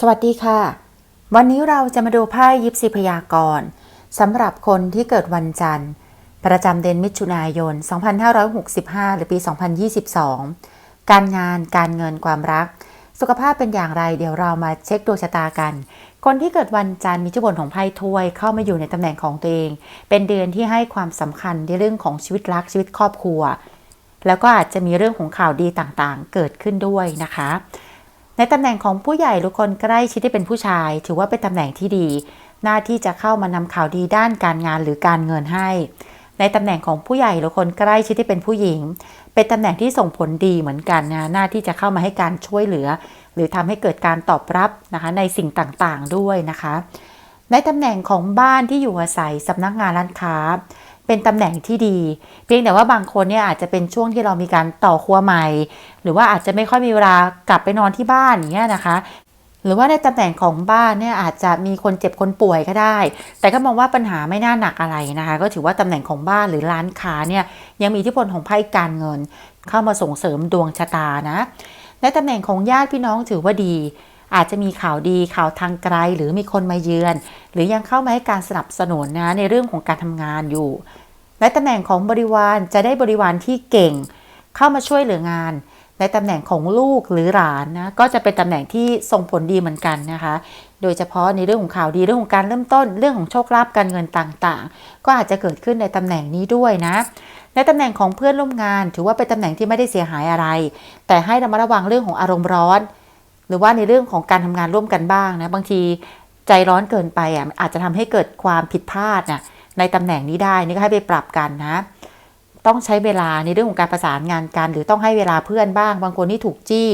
สวัสดีค่ะ วันนี้เราจะมาดูไพ่ยิปซีพยากรณ์สำหรับคนที่เกิดวันจันทร์ ประจำเดือนมิถุนายน 2565 หรือปี 2022 การงานการเงินความรัก สุขภาพเป็นอย่างไร เดี๋ยวเรามาเช็คดวงชะตากัน คนที่เกิดวันจันทร์มีจุบนของไพ่ถ้วยเข้ามาอยู่ในตำแหน่งของตัวเอง เป็นเดือนที่ให้ความสำคัญในเรื่องของชีวิตรักชีวิตครอบครัว แล้วก็อาจจะมีเรื่องของข่าวดีต่างๆ เกิดขึ้นด้วยนะคะ ในตำแหน่งของผู้ใหญ่หรือคนใกล้ชิดที่เป็นผู้ชาย ถือว่าเป็นตำแหน่งที่ดี หน้าที่จะเข้ามานำข่าวดีด้านการงานหรือการเงินให้ ในตำแหน่งของผู้ใหญ่หรือคนใกล้ชิดที่เป็นผู้หญิง เป็นตำแหน่งที่ส่งผลดีเหมือนกันนะหน้าที่จะเข้ามาให้การช่วยเหลือ หรือทำให้เกิดการตอบรับนะคะในสิ่งต่างๆด้วยนะคะ ในตำแหน่งของบ้านที่อยู่อาศัยสำนักงานร้านค้า เป็นตำแหน่งที่ดี เพียงแต่ว่าบางคนเนี่ยอาจจะเป็นช่วงที่เรามีการต่อครัวใหม่ หรือว่าอาจจะไม่ค่อยมีเวลากลับไปนอนที่บ้านอย่างเงี้ยนะคะหรือว่าในตำแหน่งของบ้านเนี่ยอาจจะมีคนเจ็บคนป่วยก็ได้ แต่ก็มองว่าปัญหาไม่น่าหนักอะไรนะคะ ก็ถือว่าตำแหน่งของบ้านหรือร้านค้าเนี่ยยังมีอิทธิพลของไพ่การเงิน เข้ามาส่งเสริมดวงชะตานะ ในตำแหน่งของญาติพี่น้องถือว่าดี อาจจะมีข่าวดีข่าวทางไกลหรือมีคนมาเยือน หรือยังเข้ามาให้การสนับสนุนนะในเรื่องของการทำงานอยู่ในตำแหน่งของบริวารจะได้บริวารที่เก่ง เข้ามาช่วยเหลืองาน ในตำแหน่งของลูกหรือหลานนะก็จะเป็นตำแหน่งที่ส่งผลดีเหมือนกันนะคะ โดยเฉพาะในเรื่องของข่าวดีเรื่องของการเริ่มต้น เรื่องของโชคลาภการเงินต่างๆ ก็อาจจะเกิดขึ้นในตำแหน่งนี้ด้วยนะในตำแหน่งของเพื่อนร่วมงาน ถือว่าเป็นตำแหน่งที่ไม่ได้เสียหายอะไร แต่ให้ระมัดระวังเรื่องของอารมณ์ร้อน หรือว่าในเรื่องของการทำงานร่วมกันบ้างนะบางทีใจร้อนเกินไปอะอาจจะทำให้เกิดความผิดพลาดนะในตำแหน่งนี้ได้นี่ก็ให้ไปปรับกันนะ ต้องใช้เวลาในเรื่องของการประสานงานกัน หรือต้องให้เวลาเพื่อนบ้าง บางคนที่ถูกจี้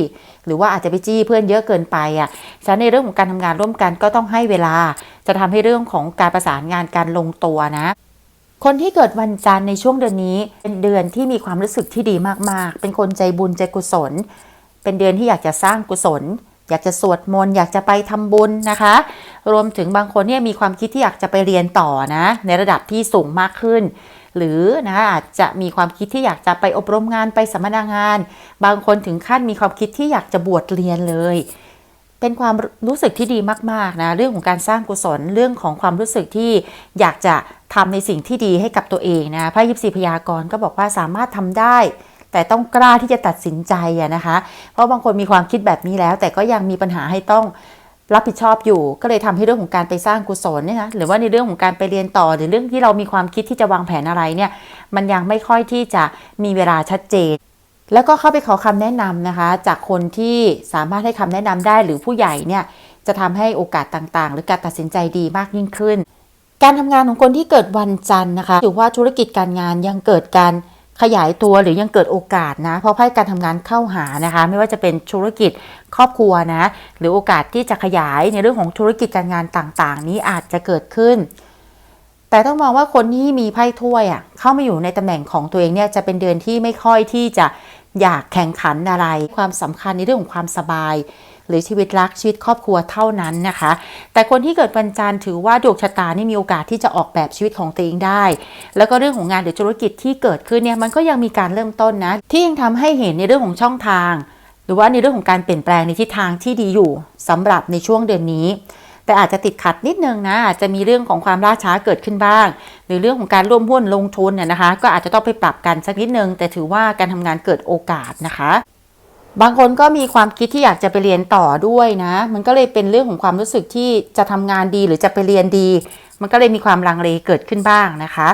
หรือว่าอาจจะไปจี้เพื่อนเยอะเกินไปอะฉะนั้นในเรื่องของการทำงานร่วมกันก็ต้องให้เวลาจะทำให้เรื่องของการประสานงานการลงตัวนะคนที่เกิดวันจันทร์ในช่วงเดือนนี้เป็นเดือนที่มีความรู้สึกที่ดีมาก ๆ เป็นคนใจบุญใจกุศล เป็นเดือนที่อยากจะสร้างกุศล อยากจะสวดมนต์อยากจะไปทำบุญนะคะ รวมถึงบางคนเนี่ยมีความคิดที่อยากจะไปเรียนต่อนะ ในระดับที่สูงมากขึ้น หรือนะอาจจะมีความคิดที่อยากจะไปอบรมงานไปสัมมนางาน บางคนถึงขั้นมีความคิดที่อยากจะบวชเรียนเลยเป็นความรู้สึกที่ดีมากๆนะเรื่องของการสร้างกุศลเรื่องของความรู้สึกที่อยากจะทำในสิ่งที่ดีให้กับตัวเองนะไพ่ยิปซีพยากรก็บอกว่าสามารถทำได้ แต่ต้องกล้าที่จะตัดสินใจนะคะ เพราะบางคนมีความคิดแบบนี้แล้ว แต่ก็ยังมีปัญหาให้ต้องรับผิดชอบอยู่ ก็เลยทำให้เรื่องของการไปสร้างกุศลเนี่ยนะหรือว่าในเรื่องของการไปเรียนต่อ หรือเรื่องที่เรามีความคิดที่จะวางแผนอะไรเนี่ย มันยังไม่ค่อยที่จะมีเวลาชัดเจน แล้วก็เข้าไปขอคำแนะนำนะคะ จากคนที่สามารถให้คำแนะนำได้หรือผู้ใหญ่เนี่ยจะทำให้โอกาสต่างๆ หรือการตัดสินใจดีมากยิ่งขึ้น การทำงานของคนที่เกิดวันจันทร์นะคะถือว่าธุรกิจการงานยังเกิดการ ขยายตัวหรือยังเกิดโอกาสนะ เพราะไพ่การทำงานเข้าหานะคะ ไม่ว่าจะเป็นธุรกิจครอบครัวนะ หรือโอกาสที่จะขยายในเรื่องของธุรกิจการงานต่างๆ นี้อาจจะเกิดขึ้น แต่ต้องมองว่าคนที่มีไพ่ถ้วยอะเข้ามาอยู่ในตำแหน่งของตัวเองเนี่ยจะเป็นเดือนที่ไม่ค่อยที่จะอยากแข่งขันอะไร ความสำคัญในเรื่องของความสบาย รือชีวิตรักชีวิตครอบครัวเท่านั้นนะคะ แต่คนที่เกิดวันจันทร์ถือว่าดวงชะตานี่มีโอกาสที่จะออกแบบชีวิตของตัวเองได้ แล้วก็เรื่องของงานหรือธุรกิจที่เกิดขึ้นเนี่ยมันก็ยังมีการเริ่มต้นนะที่ยังทำให้เห็นในเรื่องของช่องทาง หรือว่าในเรื่องของการเปลี่ยนแปลงในทิศทางที่ดีอยู่สำหรับในช่วงเดือนนี้แต่อาจจะติดขัดนิดนึงนะอาจจะมีเรื่องของความล่าช้าเกิดขึ้นบ้าง หรือเรื่องของการร่วมหุ้นลงทุนเนี่ยนะคะ ก็อาจจะต้องไปปรับกันสักนิดนึง แต่ถือว่าการทำงานเกิดโอกาสนะคะ บางคนก็มีความคิดที่อยากจะไปเรียนต่อด้วยนะ มันก็เลยเป็นเรื่องของความรู้สึกที่จะทำงานดีหรือจะไปเรียนดี มันก็เลยมีความลังเลเกิดขึ้นบ้างนะคะ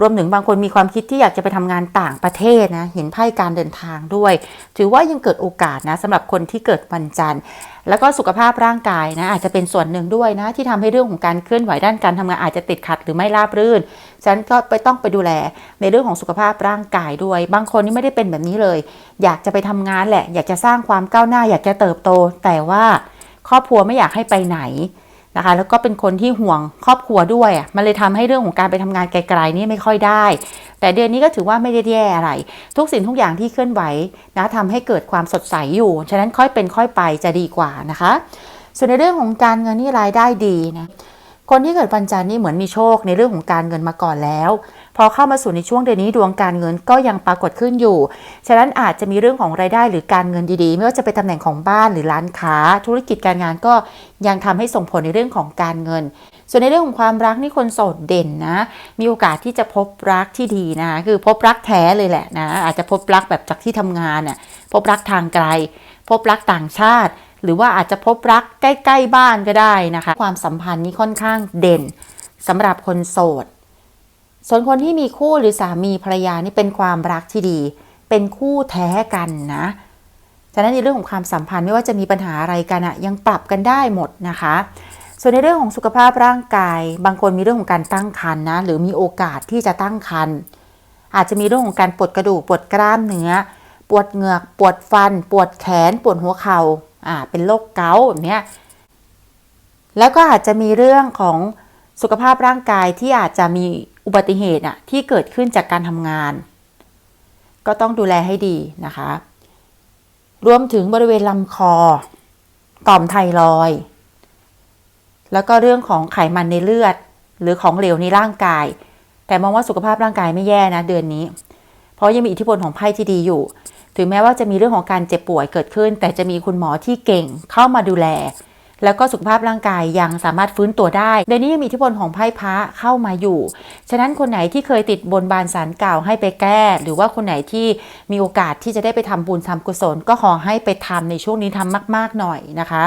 รวมถึงบางคนมีความคิดที่อยากจะไปทำงานต่างประเทศนะ เห็นไพ่การเดินทางด้วย ถือว่ายังเกิดโอกาสนะสำหรับคนที่เกิดวันจันทร์ แล้วก็สุขภาพร่างกายนะอาจจะเป็นส่วนหนึ่งด้วยนะ ที่ทำให้เรื่องของการเคลื่อนไหวด้านการทำงานอาจจะติดขัดหรือไม่ราบรื่น ฉันก็ไปต้องไปดูแลในเรื่องของสุขภาพร่างกายด้วย บางคนนี่ไม่ได้เป็นแบบนี้เลย อยากจะไปทำงานแหละ อยากจะสร้างความก้าวหน้า อยากจะเติบโต แต่ว่าครอบครัวไม่อยากให้ไปไหน นะคะ แล้วก็เป็นคนที่ห่วงครอบครัวด้วยอะมันเลยทำให้เรื่องของการไปทำงานไกลๆนี่ไม่ค่อยได้ แต่เดือนนี้ก็ถือว่าไม่ได้แย่อะไร ทุกสิ่งทุกอย่างที่เคลื่อนไหวนะทำให้เกิดความสดใสอยู่ ฉะนั้นค่อยเป็นค่อยไปจะดีกว่านะคะ ส่วนในเรื่องของการเงินนี่รายได้ดีนะคนที่เกิดวันจันทร์นี่เหมือนมีโชคในเรื่องของการเงินมาก่อนแล้ว พอเข้ามาสู่ในช่วงเดือนนี้ดวงการเงินก็ยังปรากฏขึ้นอยู่ ฉะนั้นอาจจะมีเรื่องของรายได้หรือการเงินดีๆ ไม่ว่าจะเป็นตำแหน่งของบ้านหรือร้านค้า ธุรกิจการงานก็ยังทำให้ส่งผลในเรื่องของการเงินส่วนในเรื่องของความรักนี่คนโสดเด่นนะ มีโอกาสที่จะพบรักที่ดีนะคือพบรักแท้เลยแหละนะอาจจะพบรักแบบจากที่ทำงานน่ะพบรักทางไกล พบรักต่างชาติ หรือว่าอาจจะพบรักใกล้ ๆ บ้านก็ได้นะคะ ความสัมพันธ์นี้ค่อนข้างเด่นสำหรับคนโสด ส่วนคนที่มีคู่หรือสามีภรรยานี่เป็นความรักที่ดี เป็นคู่แท้กันนะฉะนั้นในเรื่องของความสัมพันธ์ไม่ว่าจะมีปัญหาอะไรกันอะยังปรับกันได้หมดนะคะ ส่วนในเรื่องของสุขภาพร่างกาย บางคนมีเรื่องของการตั้งครรภ์นะหรือมีโอกาสที่จะตั้งครรภ์อาจจะมีเรื่องของการปวดกระดูกปวดกล้ามเนื้อ ปวดเหงือกปวดฟัน ปวดแขน ปวดหัวเขา่าอ่าเป็นโรคเกาต์แบบเนี้ยแล้วก็อาจจะมีเรื่องของสุขภาพร่างกายที่อาจจะมี อุบัติเหตุอะที่เกิดขึ้นจากการทำงาน ก็ต้องดูแลให้ดีนะคะ รวมถึงบริเวณลำคอ ต่อมไทรอย แล้วก็เรื่องของไขมันในเลือด หรือของเหลวในร่างกาย แต่มองว่าสุขภาพร่างกายไม่แย่นะเดือนนี้ เพราะยังมีอิทธิพลของไพ่ที่ดีอยู่ ถึงแม้ว่าจะมีเรื่องของการเจ็บป่วยเกิดขึ้น แต่จะมีคุณหมอที่เก่งเข้ามาดูแล แล้วก็สุขภาพร่างกายยังสามารถฟื้นตัวได้เดือนนี้ยังมีอิทธิพลของไพ่พระเข้ามาอยู่ ฉะนั้นคนไหนที่เคยติดบนบานสารเก่าให้ไปแก้ หรือว่าคนไหนที่มีโอกาสที่จะได้ไปทำบุญทำกุศล ก็ขอให้ไปทำในช่วงนี้ทำมาก ๆหน่อยนะคะ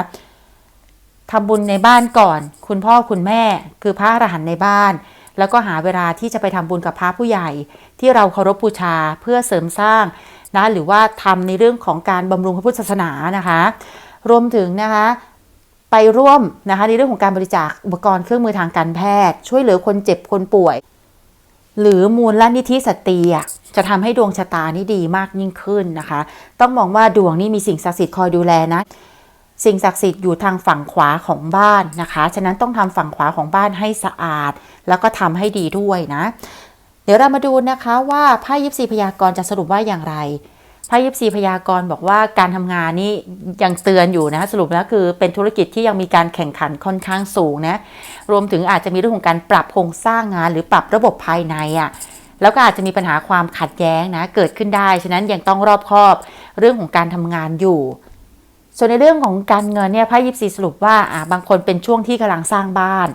ทำบุญในบ้านก่อน คุณพ่อคุณแม่คือพระอรหันต์ในบ้าน แล้วก็หาเวลาที่จะไปทำบุญกับพระผู้ใหญ่ ที่เราเคารพบูชาเพื่อเสริมสร้างนะหรือว่าทำในเรื่องของการบำรุงพระพุทธศาสนานะคะ รวมถึงนะคะ ไปร่วมนะคะในเรื่องของการบริจาคอุปกรณ์เครื่องมือทางการแพทย์ ช่วยเหลือคนเจ็บคนป่วย หรือมูลละนิธิสตรีอะจะทำให้ดวงชะตานี่ดีมากยิ่งขึ้นนะคะ ต้องมองว่าดวงนี่มีสิ่งศักดิ์สิทธิ์คอยดูแลนะ สิ่งศักดิ์สิทธิ์อยู่ทางฝั่งขวาของบ้านนะคะ ฉะนั้นต้องทำฝั่งขวาของบ้านให้สะอาด แล้วก็ทำให้ดีด้วยนะ เดี๋ยวเรามาดูนะคะว่าไพ่ยิปซีพยากรณ์จะสรุปว่าอย่างไร ไพ่ยิปซีพยากรณ์บอกว่าการทำงานนี่ยังเตือนอยู่นะสรุปแล้วคือเป็นธุรกิจที่ยังมีการแข่งขันค่อนข้างสูงนะรวมถึงอาจจะมีเรื่องของการปรับโครงสร้างงาน หรือปรับระบบภายในอะ่ะแล้วก็อาจจะมีปัญหาความขัดแย้งนะเกิดขึ้นได้ ฉะนั้นยังต้องรอบคอบเรื่องของการทำงานอยู่ ส่วนในเรื่องของการเงินเนี่ยไพ่ยิปซีสรุปว่าอ่าบางคนเป็นช่วงที่กำลังสร้างบ้าน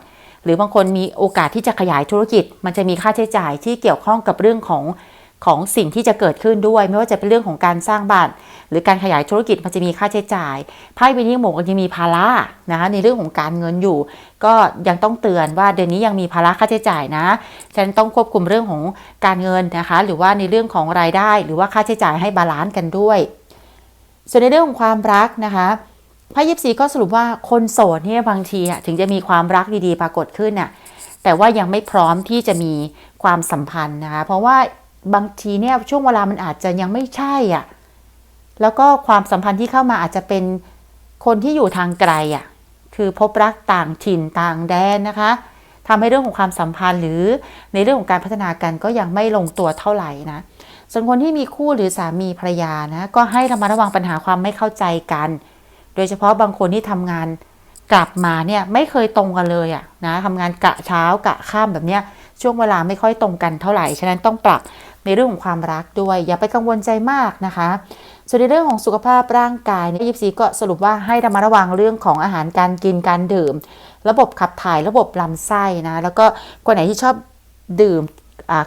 หรือบางคนมีโอกาสที่จะขยายธุรกิจ มันจะมีค่าใช้จ่ายที่เกี่ยวข้องกับเรื่องของ ของสิ่งที่จะเกิดขึ้นด้วย ไม่ว่าจะเป็นเรื่องของการสร้างบ้าน หรือการขยายธุรกิจมันจะมีค่าใช้จ่ายไพ่ใบนี้หมกยังมีภาระนะคะในเรื่องของการเงินอยู่ ก็ยังต้องเตือนว่าเดือนนี้ยังมีภาระค่าใช้จ่ายนะฉะนั้นต้องควบคุมเรื่องของการเงินนะคะ หรือว่าในเรื่องของรายได้ หรือว่าค่าใช้จ่ายให้บาลานซ์กันด้วย ส่วนในเรื่องของความรักนะคะไพ่ยิปซีก็สรุปว่าคนโสดเนี่ยบางทีถึงจะมีความรักดีๆ ปรากฏขึ้นน่ะแต่ว่ายังไม่พร้อมที่จะมีความสัมพันธ์นะคะ เพราะว่า บางทีเนี่ยช่วงเวลามันอาจจะยังไม่ใช่อะแล้วก็ความสัมพันธ์ที่เข้ามาอาจจะเป็นคนที่อยู่ทางไกลอะคือพบรักต่างถิ่นต่างแดนนะคะทำให้เรื่องของความสัมพันธ์หรือในเรื่องของการพัฒนากันก็ยังไม่ลงตัวเท่าไหร่นะส่วนคนที่มีคู่หรือสามีภรรยานะก็ให้ระมัดระวังปัญหาความไม่เข้าใจกัน โดยเฉพาะบางคนที่ทำงานกลับมาเนี่ยไม่เคยตรงกันเลยอะนะทำงานกะเช้ากะข้ามแบบเนี้ยช่วงเวลาไม่ค่อยตรงกันเท่าไหร่ ฉะนั้นต้องปรับ ในเรื่องของความรักด้วย อย่าไปกังวลใจมากนะคะ ส่วนในเรื่องของสุขภาพร่างกายเนี่ยยิปซีก็สรุปว่าให้ระมัดระวังเรื่องของอาหารการกินการดื่ม ระบบขับถ่ายระบบลำไส้นะแล้วก็คนไหนที่ชอบดื่ม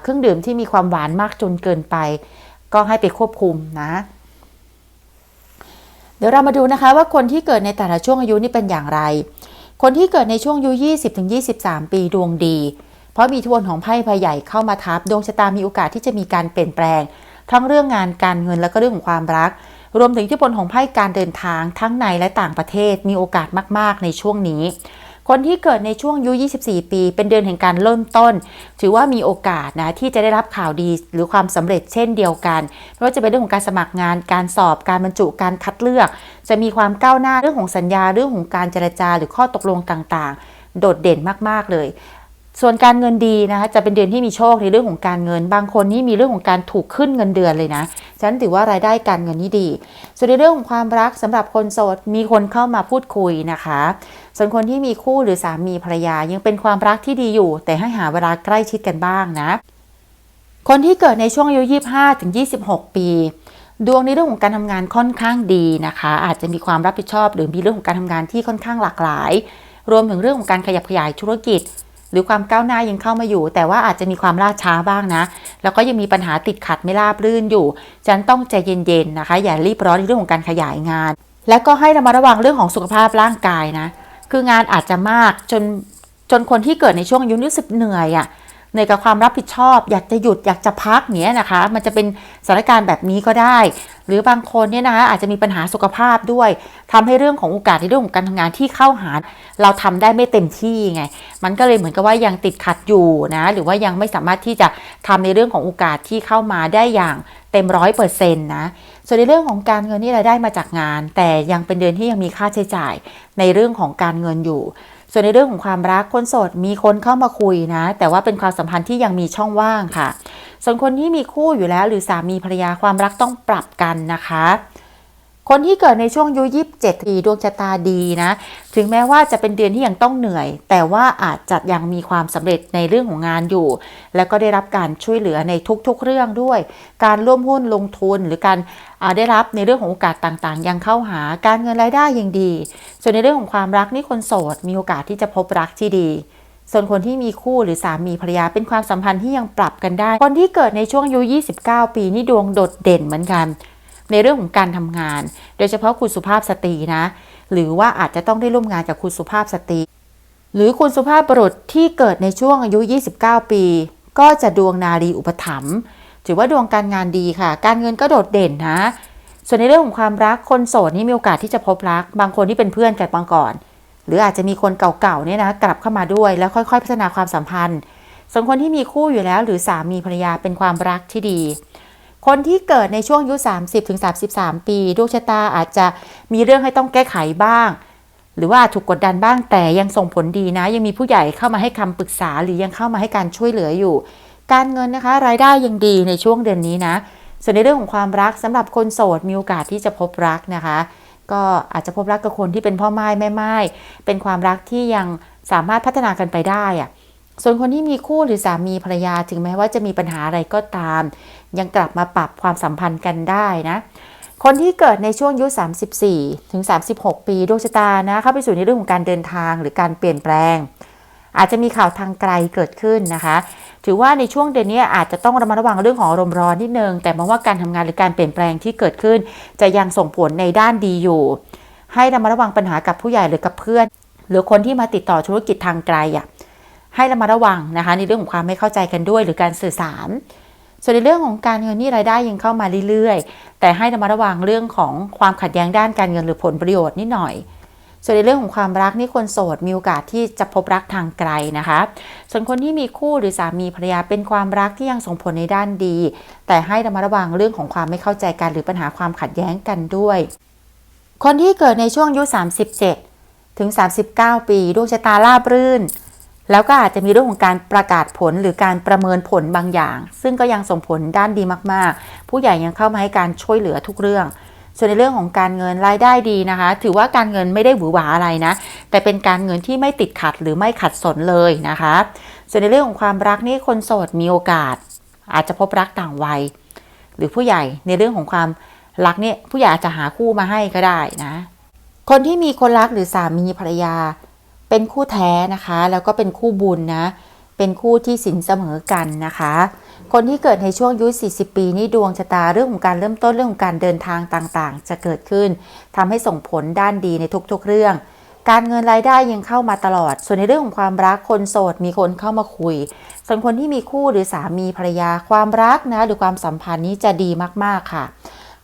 เครื่องดื่มที่มีความหวานมากจนเกินไป ก็ให้ไปควบคุมนะเดี๋ยวเรามาดูนะคะว่าคนที่เกิดในแต่ละช่วงอายุนี่เป็นอย่างไร คนที่เกิดในช่วงอายุ 20-23 ปีดวงดี เพราะมีทวนของไพ่ใบใหญ่เข้ามาทับดวงชะตามีโอกาสที่จะมีการเปลี่ยนแปลง ทั้งเรื่องงานการเงินและก็เรื่องของความรัก รวมถึงที่พลของไพ่การเดินทางทั้งในและต่างประเทศมีโอกาสมาก ๆ ในช่วงนี้ คนที่เกิดในช่วงอายุ 24 ปี เป็นเดือนแห่งการเริ่มต้น ถือว่ามีโอกาสนะที่จะได้รับข่าวดีหรือความสำเร็จเช่นเดียวกันไม่ว่าจะเป็นเรื่องของการสมัครงาน การสอบการบรรจุการคัดเลือก จะมีความก้าวหน้าเรื่องของสัญญาเรื่องของการเจรจาหรือข้อตกลงต่างๆโดดเด่นมาก ๆ เลย ส่วนการเงินดีนะคะจะเป็นเดือนที่มีโชคในเรื่องของการเงิน บางคนนี่มีเรื่องของการถูกขึ้นเงินเดือนเลยนะฉะนั้นถือว่ารายได้การเงินนี่ดี ส่วนในเรื่องของความรักสำหรับคนโสดมีคนเข้ามาพูดคุยนะคะ ส่วนคนที่มีคู่หรือสามีภรรยายังเป็นความรักที่ดีอยู่ แต่ให้หาเวลาใกล้ชิดกันบ้างนะ คนที่เกิดในช่วงอายุ25ถึง26 ปีดวงในเรื่องของการทำงานค่อนข้างดีนะคะ อาจจะมีความรับผิดชอบ หรือมีเรื่องของการทำงานที่ค่อนข้างหลากหลาย รวมถึงเรื่องของการขยับขยายธุรกิจ หรือความก้าวหน้ายังเข้ามาอยู่ แต่ว่าอาจจะมีความล่าช้าบ้างนะ แล้วก็ยังมีปัญหาติดขัดไม่ราบรื่นอยู่ฉันต้องใจเย็นๆนะคะ อย่ารีบร้อนในเรื่องของการขยายงาน และก็ให้ระมัดระวังเรื่องของสุขภาพร่างกายนะ คืองานอาจจะมากจนจนคนที่เกิดในช่วงอายุรู้สึกเหนื่อยอะ่ะ เหนื่อยกับความรับผิดชอบ อยากจะหยุดอยากจะพักเนี้ยนะคะ มันจะเป็นสถานการณ์แบบนี้ก็ได้ หรือบางคนเนี่ยนะคะอาจจะมีปัญหาสุขภาพด้วยทำให้เรื่องของโอกาสในเรื่องของการทำงานที่เข้าหา เราทำได้ไม่เต็มที่ไง มันก็เลยเหมือนกับว่ายังติดขัดอยู่นะหรือว่ายังไม่สามารถที่จะทำในเรื่องของโอกาสที่เข้ามาได้อย่างเต็มร้อยเปอร์เซ็นต์นะส่วนในเรื่องของการเงินนี่รายได้มาจากงาน แต่ยังเป็นเดือนที่ยังมีค่าใช้จ่ายในเรื่องของการเงินอยู่ ส่วนในเรื่องของความรักคนโสดมีคนเข้ามาคุยนะ แต่ว่าเป็นความสัมพันธ์ที่ยังมีช่องว่างค่ะ ส่วนคนที่มีคู่อยู่แล้วหรือสามีภรรยาความรักต้องปรับกันนะคะ คนที่เกิดในช่วงอายุ27ปีดวงชะตาดีนะ ถึงแม้ว่าจะเป็นเดือนที่ยังต้องเหนื่อย แต่ว่าอาจจะยังมีความสำเร็จในเรื่องของงานอยู่ แล้วก็ได้รับการช่วยเหลือในทุกๆเรื่องด้วย การร่วมหุ้นลงทุนหรือการได้รับในเรื่องของโอกาสต่างๆ ยังเข้าหาการเงินรายได้ยังดี ส่วนในเรื่องของความรักนี่คนโสด มีโอกาสที่จะพบรักที่ดีส่วนคนที่มีคู่หรือสามีภรรยาเป็นความสัมพันธ์ที่ยังปรับกันได้ คนที่เกิดในช่วงอายุ 29 ปีนี่ดวงโดดเด่นเหมือนกัน ในเรื่องของการทำงาน โดยเฉพาะคุณสุภาพสตรีนะ หรือว่าอาจจะต้องได้ร่วมงานกับคุณสุภาพสตรี หรือคุณสุภาพบุรุษที่เกิดในช่วงอายุ 29 ปี ก็จะดวงนารีอุปถัมภ์ถือว่าดวงการงานดีค่ะ การเงินก็โดดเด่นนะ ส่วนในเรื่องของความรักคนโสดนี่มีโอกาสที่จะพบรัก บางคนที่เป็นเพื่อนกันมาก่อน หรืออาจจะมีคนเก่าๆเนี่ยนะกลับเข้ามาด้วยแล้วค่อยๆ พัฒนาความสัมพันธ์ส่วนคนที่มีคู่อยู่แล้วหรือสามีภรรยาเป็นความรักที่ดี คนที่เกิดในช่วงอายุ 30ถึง33 ปี ดวงชะตาอาจจะมีเรื่องให้ต้องแก้ไขบ้าง หรือว่าถูกกดดันบ้างแต่ยังส่งผลดีนะ ยังมีผู้ใหญ่เข้ามาให้คำปรึกษาหรือยังเข้ามาให้การช่วยเหลืออยู่ การเงินนะคะ รายได้ยังดีในช่วงเดือนนี้นะ ส่วนในเรื่องของความรักสำหรับคนโสดมีโอกาสที่จะพบรักนะคะ ก็อาจจะพบรักกับคนที่เป็นพ่อไม้แม่ไม้เป็นความรักที่ยังสามารถพัฒนากันไปได้อะ ส่วนคนที่มีคู่หรือสามีภรรยาถึงแม้ว่าจะมีปัญหาอะไรก็ตาม ยังกลับมาปรับความสัมพันธ์กันได้นะคนที่เกิดในช่วงอายุ 34 ถึง 36 ปีดวงชะตานะเข้าไปสู่ในเรื่องของการเดินทางหรือการเปลี่ยนแปลง อาจจะมีข่าวทางไกลเกิดขึ้นนะคะ ถือว่าในช่วงเดือนนี้อาจจะต้องระมัดระวังเรื่องของอารมณ์ร้อนนิดนึงแต่มองว่าการทำงานหรือการเปลี่ยนแปลงที่เกิดขึ้น จะยังส่งผลในด้านดีอยู่ ให้ระมัดระวังปัญหากับผู้ใหญ่หรือกับเพื่อน หรือคนที่มาติดต่อธุรกิจทางไกลอะ ให้ระมัดระวังนะคะ ในเรื่องของความไม่เข้าใจกันด้วยหรือการสื่อสาร ส่วนในเรื่องของการเงินนี่รายได้ยังเข้ามาเรื่อยๆ แต่ให้ระมัดระวังเรื่องของความขัดแย้งด้านการเงินหรือผลประโยชน์นิดหน่อย ส่วนในเรื่องของความรักนี่คนโสดมีโอกาสที่จะพบรักทางไกลนะคะ ส่วนคนที่มีคู่หรือสามีภรรยาเป็นความรักที่ยังส่งผลในด้านดี แต่ให้ระมัดระวังเรื่องของความไม่เข้าใจกันหรือปัญหาความขัดแย้งกันด้วย คนที่เกิดในช่วงอายุ37ถึง 39 ปีดวงชะตาราบรื่น แล้วก็อาจจะมีเรื่องของการประกาศผลหรือการประเมินผลบางอย่าง ซึ่งก็ยังส่งผลด้านดีมาก ๆ ผู้ใหญ่ยังเข้ามาให้การช่วยเหลือทุกเรื่อง ส่วนในเรื่องของการเงินรายได้ดีนะคะ ถือว่าการเงินไม่ได้หวือหวาอะไรนะ แต่เป็นการเงินที่ไม่ติดขัดหรือไม่ขัดสนเลยนะคะ ส่วนในเรื่องของความรักนี่คนโสดมีโอกาส อาจจะพบรักต่างวัย หรือผู้ใหญ่ในเรื่องของความรักเนี่ยผู้ใหญ่อาจจะหาคู่มาให้ก็ได้นะ คนที่มีคนรักหรือสามีภรรยา เป็นคู่แท้นะคะ แล้วก็เป็นคู่บุญนะ เป็นคู่ที่สินเสมอกันนะคะ คนที่เกิดในช่วงอายุ 40 ปีนี่ดวงชะตาเรื่องของการเริ่มต้นเรื่องของการเดินทางต่างๆ จะเกิดขึ้นทำให้ส่งผลด้านดีในทุกๆเรื่อง การเงินรายได้ยังเข้ามาตลอด ส่วนในเรื่องของความรักคนโสดมีคนเข้ามาคุย ส่วนคนที่มีคู่หรือสามีภรรยาความรักนะหรือความสัมพันธ์นี้จะดีมากๆค่ะ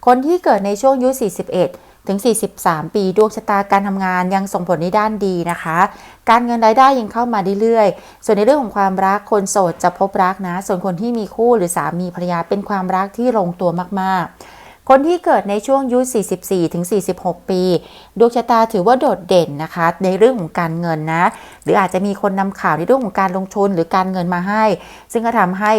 คนที่เกิดในช่วงอายุ 41 ถึง 43 ปี ดวงชะตาการทำงานยังส่งผลในด้านดีนะคะ การเงินรายได้ยังเข้ามาเรื่อยๆ ส่วนในเรื่องของความรักคนโสดจะพบรักนะ ส่วนคนที่มีคู่หรือสามีภรรยาเป็นความรักที่ลงตัวมากๆคนที่เกิดในช่วงอายุ 44 ถึง 46 ปี ดวงชะตาถือว่าโดดเด่นนะคะ ในเรื่องของการเงินนะ หรืออาจจะมีคนนำข่าวในเรื่องของการลงทุนหรือการเงินมาให้ ซึ่งก็ทำให้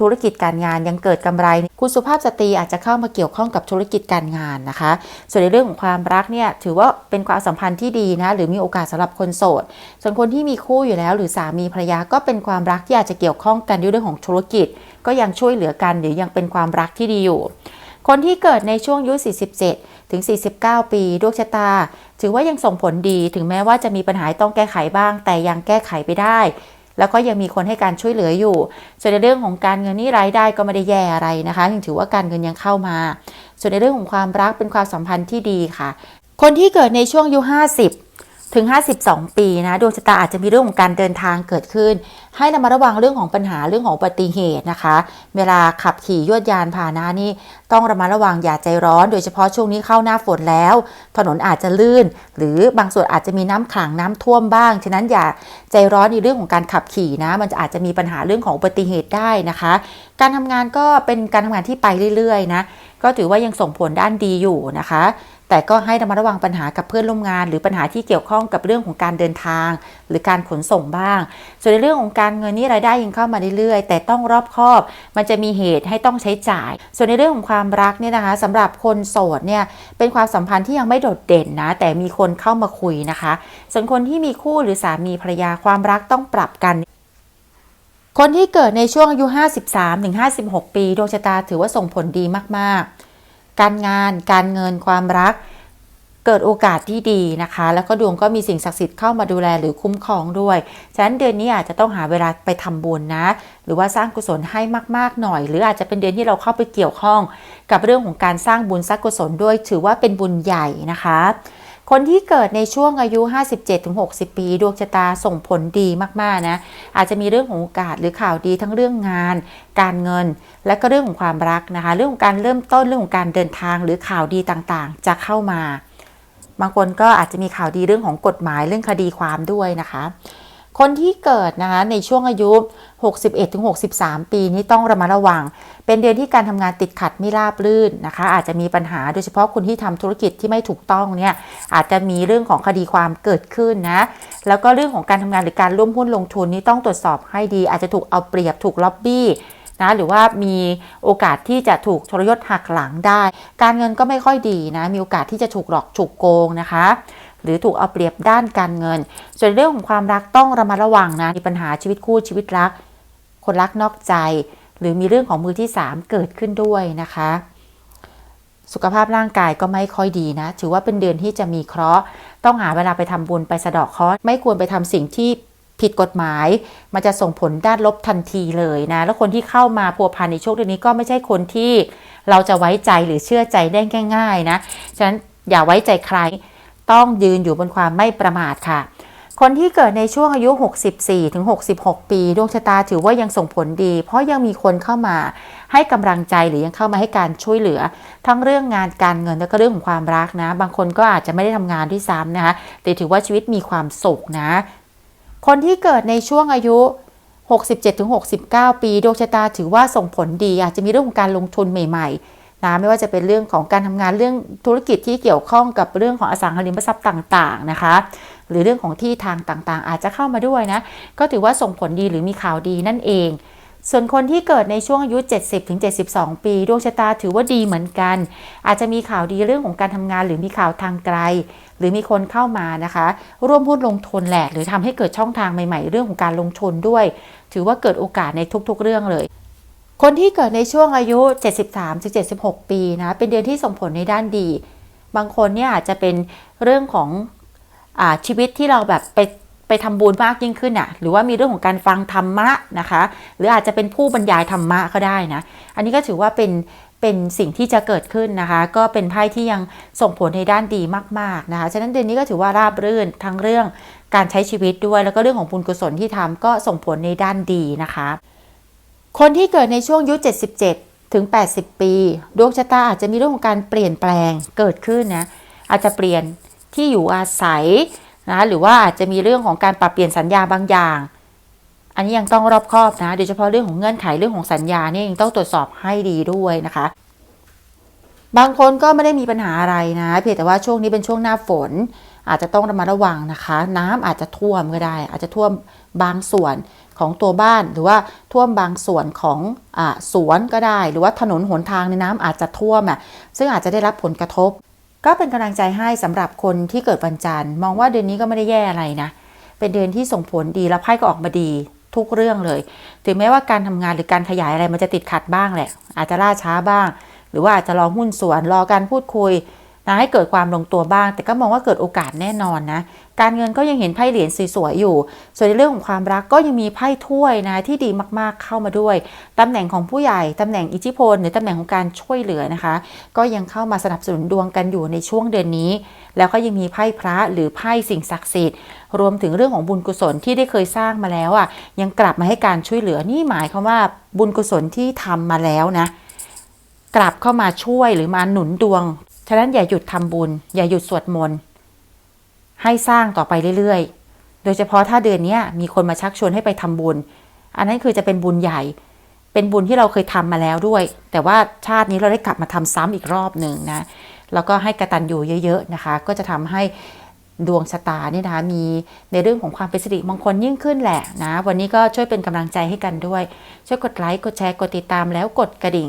ธุรกิจการงานยังเกิดกำไร คุณสุภาพสตรีอาจจะเข้ามาเกี่ยวข้องกับธุรกิจการงานนะคะ ส่วนในเรื่องของความรักเนี่ยถือว่าเป็นความสัมพันธ์ที่ดีนะหรือมีโอกาสสำหรับคนโสด ส่วนคนที่มีคู่อยู่แล้ว หรือสามีภรรยาก็เป็นความรักที่อาจจะเกี่ยวข้องกันด้วยเรื่องของธุรกิจ ก็ยังช่วยเหลือกันหรือยังเป็นความรักที่ดีอยู่ คนที่เกิดในช่วงอายุ 47 ถึง 49 ปีดวงชะตา ถือว่ายังส่งผลดีถึงแม้ว่าจะมีปัญหาต้องแก้ไขบ้าง แต่ยังแก้ไขไปได้ แล้วก็ยังมีคนให้การช่วยเหลืออยู่ ส่วนในเรื่องของการเงินนี่รายได้ก็ไม่ได้แย่อะไรนะคะยังถือว่าการเงินยังเข้ามา ส่วนในเรื่องของความรักเป็นความสัมพันธ์ที่ดีค่ะ คนที่เกิดในช่วงอายุ50 ถึง 52 ปีนะดวงชะตาอาจจะมีเรื่องของการเดินทางเกิดขึ้น ให้ระมัดระวังเรื่องของปัญหาเรื่องของอุบัติเหตุนะคะ เวลาขับขี่ยวดยานพาหนะนี่ต้องระมัดระวังอย่าใจร้อน โดยเฉพาะช่วงนี้เข้าหน้าฝนแล้ว ถนนอาจจะลื่น หรือบางส่วนอาจจะมีน้ำขังน้ำท่วมบ้าง ฉะนั้นอย่าใจร้อนในเรื่องของการขับขี่นะ มันจะอาจจะมีปัญหาเรื่องของอุบัติเหตุได้นะคะ การทำงานก็เป็นการทำงานที่ไปเรื่อยๆนะก็ถือว่ายังส่งผลด้านดีอยู่นะคะ แต่ก็ให้ระมัดระวังปัญหากับเพื่อนร่วมงาน หรือปัญหาที่เกี่ยวข้องกับเรื่องของการเดินทาง หรือการขนส่งบ้าง ส่วนในเรื่องของการเงินนี่รายได้ยังเข้ามาเรื่อยๆ แต่ต้องรอบคอบ มันจะมีเหตุให้ต้องใช้จ่าย ส่วนในเรื่องของความรักเนี่ยนะคะสำหรับคนโสดเนี่ยเป็นความสัมพันธ์ที่ยังไม่โดดเด่นนะ แต่มีคนเข้ามาคุยนะคะ ส่วนคนที่มีคู่หรือสามีภรรยาความรักต้องปรับกันคนที่เกิดในช่วงอายุ 53-56 ปี ดวงชะตาถือว่าส่งผลดีมาก ๆ การงาน การเงินความรัก เกิดโอกาสที่ดีนะคะ แล้วก็ดวงก็มีสิ่งศักดิ์สิทธิ์เข้ามาดูแลหรือคุ้มครองด้วย ฉะนั้นเดือนนี้อาจจะต้องหาเวลาไปทำบุญนะ หรือว่าสร้างกุศลให้มาก ๆ หน่อย หรืออาจจะเป็นเดือนที่เราเข้าไปเกี่ยวข้อง กับเรื่องของการสร้างบุญสร้างกุศลด้วย ถือว่าเป็นบุญใหญ่นะคะ คนที่เกิดในช่วงอายุ 57-60 ปี ดวงชะตาส่งผลดีมาก ๆ นะ อาจจะมีเรื่องของโอกาสหรือข่าวดีทั้งเรื่องงาน การเงิน และก็เรื่องของความรักนะคะ เรื่องของการเริ่มต้นเรื่องของการเดินทางหรือข่าวดีต่างๆ จะเข้ามา บางคนก็อาจจะมีข่าวดีเรื่องของกฎหมายเรื่องคดีความด้วยนะคะ คนที่เกิดนะคะในช่วงอายุ 61-63 ปีนี้ต้องระมัดระวัง เป็นเดือนที่การทำงานติดขัดไม่ราบรื่นนะคะ อาจจะมีปัญหาโดยเฉพาะคนที่ทำธุรกิจที่ไม่ถูกต้องเนี่ยอาจจะมีเรื่องของคดีความเกิดขึ้นนะ แล้วก็เรื่องของการทำงานหรือการร่วมหุ้นลงทุนนี้ต้องตรวจสอบให้ดี อาจจะถูกเอาเปรียบถูกล็อบบี้นะหรือว่ามีโอกาสที่จะถูกทรยศหักหลังได้ การเงินก็ไม่ค่อยดีนะ มีโอกาสที่จะถูกหลอกถูกโกงนะคะ หรือถูกเอาเปรียบด้านการเงิน ส่วนเรื่องของความรักต้องระมัดระวังนะมีปัญหาชีวิตคู่ชีวิตรัก คนรักนอกใจ หรือมีเรื่องของมือที่ 3 เกิดขึ้นด้วยนะคะ สุขภาพร่างกายก็ไม่ค่อยดีนะ ถือว่าเป็นเดือนที่จะมีเคราะห์ต้องหาเวลาไปทำบุญไปสะเดาะเคราะห์ไม่ควรไปทำสิ่งที่ผิดกฎหมาย มันจะส่งผลด้านลบทันทีเลยนะ แล้วคนที่เข้ามาพัวพันในช่วงเดือนนี้ก็ไม่ใช่คนที่เราจะไว้ใจหรือเชื่อใจได้ง่าย ๆ นะ ฉะนั้นอย่าไว้ใจใคร ต้องยืนอยู่บนความไม่ประมาทค่ะ คนที่เกิดในช่วงอายุ 64 ถึง 66 ปี ดวงชะตาถือว่ายังส่งผลดี เพราะยังมีคนเข้ามาให้กำลังใจหรือยังเข้ามาให้การช่วยเหลือ ทั้งเรื่องงานการเงินแล้วก็เรื่องของความรักนะ บางคนก็อาจจะไม่ได้ทำงานด้วยซ้ำนะคะแต่ถือว่าชีวิตมีความสุขนะ คนที่เกิดในช่วงอายุ67-69 ปี ดวงชะตาถือว่าส่งผลดี อาจจะมีเรื่องของการลงทุนใหม่ ๆ นะไม่ว่าจะเป็นเรื่องของการทำงานเรื่องธุรกิจที่เกี่ยวข้องกับเรื่องของอสังหาริมทรัพย์ต่างๆนะคะ หรือเรื่องของที่ทางต่างๆ อาจจะเข้ามาด้วยนะ ก็ถือว่าส่งผลดีหรือมีข่าวดีนั่นเอง ส่วนคนที่เกิดในช่วงอายุ 70-72 ปีดวงชะตาถือว่าดีเหมือนกัน อาจจะมีข่าวดีเรื่องของการทำงาน หรือมีข่าวทางไกล หรือมีคนเข้ามานะคะ ร่วมหุ้นลงทุนแหละหรือทำให้เกิดช่องทางใหม่ ๆ เรื่องของการลงทุนด้วย ถือว่าเกิดโอกาสในทุก ๆ เรื่องเลย คนที่เกิดในช่วงอายุ 73-76 ปีนะ เป็นเดือนที่ส่งผลในด้านดี บางคนเนี่ยอาจจะเป็นเรื่องของอาชีวิตที่เราแบบไปไปทำบุญมากยิ่งขึ้นอะ หรือว่ามีเรื่องของการฟังธรรมะนะคะ หรืออาจจะเป็นผู้บรรยายธรรมะก็ได้นะ อันนี้ก็ถือว่าเป็นเป็นสิ่งที่จะเกิดขึ้นนะคะ ก็เป็นไพ่ที่ยังส่งผลในด้านดีมากๆนะคะ ฉะนั้นเดือนนี้ก็ถือว่าราบรื่นทั้งเรื่องการใช้ชีวิตด้วย แล้วก็เรื่องของบุญกุศลที่ทำก็ส่งผลในด้านดีนะคะ คนที่เกิดในช่วงอายุ 77 ถึง 80 ปี ดวงชะตาอาจจะมีเรื่องของการเปลี่ยนแปลงเกิดขึ้นนะ อาจจะเปลี่ยนที่อยู่อาศัยนะ หรือว่าอาจจะมีเรื่องของการปรับเปลี่ยนสัญญาบางอย่าง อันนี้ยังต้องรอบคอบนะ โดยเฉพาะเรื่องของเงื่อนไขเรื่องของสัญญาเนี่ยยังต้องตรวจสอบให้ดีด้วยนะคะ บางคนก็ไม่ได้มีปัญหาอะไรนะ เพียงแต่ว่าช่วงนี้เป็นช่วงหน้าฝน อาจจะต้องระมัดระวังนะคะ น้ำอาจจะท่วมก็ได้ อาจจะท่วมบางส่วน ของตัวบ้าน หรือว่าท่วมบางส่วนของอสวนก็ได้ หรือว่าถนนหนทางในน้ำอาจจะท่วมอะซึ่งอาจจะได้รับผลกระทบ ก็เป็นกำลังใจให้สำหรับคนที่เกิดวันจันทร์มองว่าเดือนนี้ก็ไม่ได้แย่อะไรนะ เป็นเดือนที่ส่งผลดีแล้วไพ่ก็ออกมาดีทุกเรื่องเลย ถึงแม้ว่าการทำงานหรือการขยายอะไรมันจะติดขัดบ้างแหละ อาจจะล่าช้าบ้าง หรือว่าอาจจะรอหุ้นส่วนรอการพูดคุย นะให้เกิดความลงตัวบ้าง แต่ก็มองว่าเกิดโอกาสแน่นอนนะ การเงินก็ยังเห็นไพ่เหรียญสวยๆอยู่ ส่วนในเรื่องของความรักก็ยังมีไพ่ถ้วยนะที่ดีมากๆเข้ามาด้วยตำแหน่งของผู้ใหญ่ตำแหน่งอิทธิพลหรือตำแหน่งของการช่วยเหลือนะคะ ก็ยังเข้ามาสนับสนุนดวงกันอยู่ในช่วงเดือนนี้ แล้วก็ยังมีไพ่พระหรือไพ่สิ่งศักดิ์สิทธิ์รวมถึงเรื่องของบุญกุศลที่ได้เคยสร้างมาแล้วอะยังกลับมาให้การช่วยเหลือนี่หมายความว่าบุญกุศลที่ทำมาแล้วนะกลับเข้ามาช่วยหรือมาหนุนดวง ฉะนั้นอย่าหยุดทำบุญ อย่าหยุดสวดมนต์ให้สร้างต่อไปเรื่อยๆ โดยเฉพาะถ้าเดือนนี้มีคนมาชักชวนให้ไปทำบุญ อันนั้นคือจะเป็นบุญใหญ่ เป็นบุญที่เราเคยทำมาแล้วด้วย แต่ว่าชาตินี้เราได้กลับมาทำซ้ำอีกรอบหนึ่งนะ แล้วก็ให้กระตันอยู่เยอะๆนะคะ ก็จะทำให้ดวงชะตาเนี่ยนะคะมีในเรื่องของความเป็นสิริมงคลยิ่งขึ้นแหละนะ วันนี้ก็ช่วยเป็นกำลังใจให้กันด้วย ช่วยกดไลค์ กดแชร์ กดติดตามแล้วกดกระดิ่ง